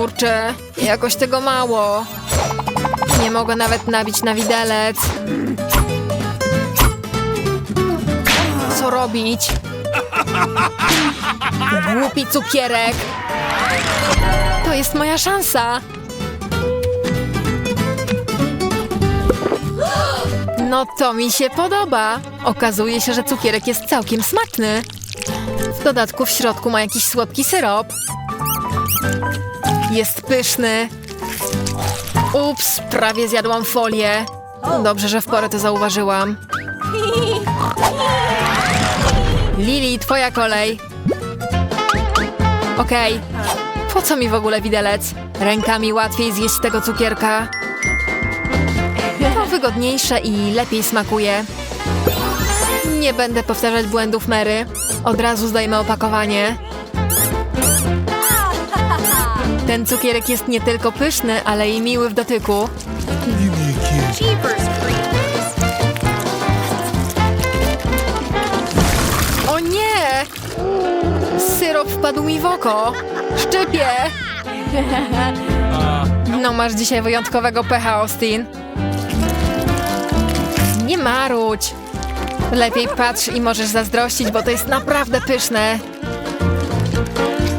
kurczę, jakoś tego mało. Nie mogę nawet nabić na widelec. Co robić? Głupi cukierek. To jest moja szansa. No to mi się podoba. Okazuje się, że cukierek jest całkiem smaczny. W dodatku w środku ma jakiś słodki syrop. Jest pyszny. Ups, prawie zjadłam folię. Dobrze, że w porę to zauważyłam. Lili, twoja kolej. Okej. Po co mi w ogóle widelec? Rękami łatwiej zjeść tego cukierka. To wygodniejsze i lepiej smakuje. Nie będę powtarzać błędów Mary. Od razu zdajmy opakowanie. Ten cukierek jest nie tylko pyszny, ale i miły w dotyku. O nie! Syrop wpadł mi w oko. Szczypie! No masz dzisiaj wyjątkowego pecha, Austin. Nie marudź. Lepiej patrz i możesz zazdrościć, bo to jest naprawdę pyszne.